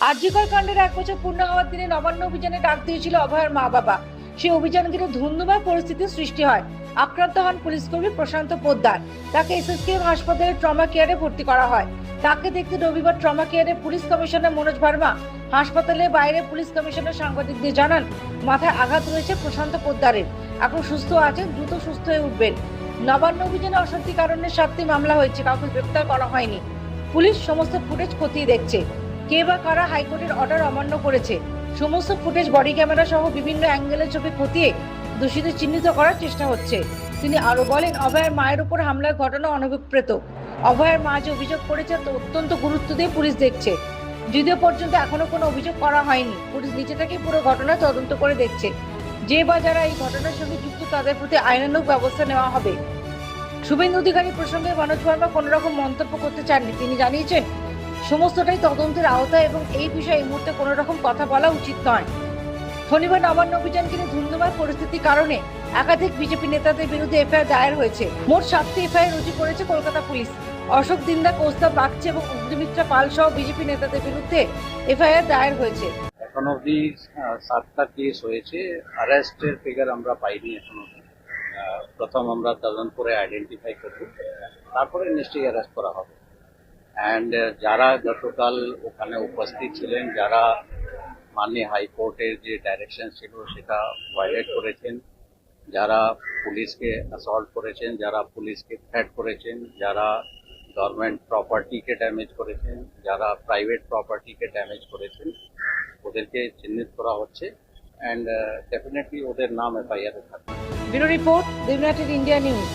আর্যিকর কাণ্ডের এক বছর পূর্ণ হওয়ার দিনে নবান্ন অভিযানে ডাক দিয়েছিল অভয়ের মা বাবা। সেই অভিযান ঘিরে ধুন্ধুমার পরিস্থিতির সৃষ্টি হয়। আক্রান্ত হন পুলিশ কর্মী প্রশান্ত পোদ্দার। তাকে এসএসকেএম হাসপাতালে ট্রমা কেয়ারে ভর্তি করা হয়। তাকে দেখতে রবিবার ট্রমা কেয়ারে পুলিশ কমিশনার মনোজ ভার্মা, হাসপাতালে বাইরে পুলিশ কমিশনার সাংবাদিকদের জানান, মাথায় আঘাত রয়েছে প্রশান্ত পোদ্দারের। এখন সুস্থ আছেন, দ্রুত সুস্থ হয়ে উঠবেন। নবান্ন অভিযানে অশান্তি কারণে সাতটি মামলা হয়েছে, কাউকে গ্রেপ্তার করা হয়নি। পুলিশ সমস্ত ফুটেজ খতিয়ে দেখছে। কে বা কারা হাইকোর্টের অর্ডার অমান্য করেছে? সমস্ত ফুটেজ, বডি ক্যামেরা সহ বিভিন্ন অ্যাঙ্গেলের ছবি খতিয়ে দোষীদের চিহ্নিত করার চেষ্টা হচ্ছে। তিনি আরও বলেন, অভয়ের মায়ের উপর হামলার ঘটনা অনভিপ্রেত। অভয়ের মা যে অভিযোগ করেছে তা অত্যন্ত গুরুত্ব দিয়ে পুলিশ দেখছে। যদিও পর্যন্ত এখনও কোনো অভিযোগ করা হয়নি। পুলিশ নিজে থেকে পুরো ঘটনা তদন্ত করে দেখছে। যে বা যারা এই ঘটনার সঙ্গে যুক্ত, তাদের প্রতি আইনানুগ ব্যবস্থা নেওয়া হবে। শুভেন্দু অধিকারী প্রসঙ্গে মনোজ ভার্মা কোনো রকম মন্তব্য করতে চাননি। তিনি জানিয়েছেন সমস্তটাই তদন্তের আওতায় এবং এই বিষয়ে এই মুহূর্তে কোনো রকম কথা বলা উচিত নয়। শনিবার নবান্ন অভিযান ঘিরে ধুন্ধুমার পরিস্থিতির কারণে একাধিক বিজেপি নেতাদের বিরুদ্ধে এফআইআর দায়ের হয়েছে। মোট সাতটি এফআইআর রুজু করেছে কলকাতা পুলিশ। অশোক দিন্দা, কৌস্তব বাগচি এবং অগ্নিমিত্রা পাল সহ বিজেপি নেতাদের বিরুদ্ধে এফআইআর দায়ের হয়েছে। এখন অবধি সাতটা কেস হয়েছে। অ্যারেস্টের ফিগার আমরা পাইনি এখন। প্রথম আমরা তদন্ত করে আইডেন্টিফাই করব। তারপরে নিশ্চয়ই অ্যারেস্ট করা হবে। অ্যান্ড যারা গতকাল ওখানে উপস্থিত ছিলেন। যারা মাননীয় হাইকোর্টের যে ডাইরেকশন ছিল, সেটা ভায়োলেট করেছেন। যারা পুলিশকে অ্যাসল্ট করেছেন। যারা পুলিশকে থ্রেট করেছেন। যারা গভর্নমেন্ট প্রপার্টিকে ড্যামেজ করেছেন। যারা প্রাইভেট প্রপার্টিকে ড্যামেজ করেছেন। ওদেরকে চিহ্নিত করা হচ্ছে। অ্যান্ড ডেফিনেটলি ওদের নাম এফআইআর থাকবে। ব্যুরো রিপোর্ট দিনরাটের ইন্ডিয়া নিউজ।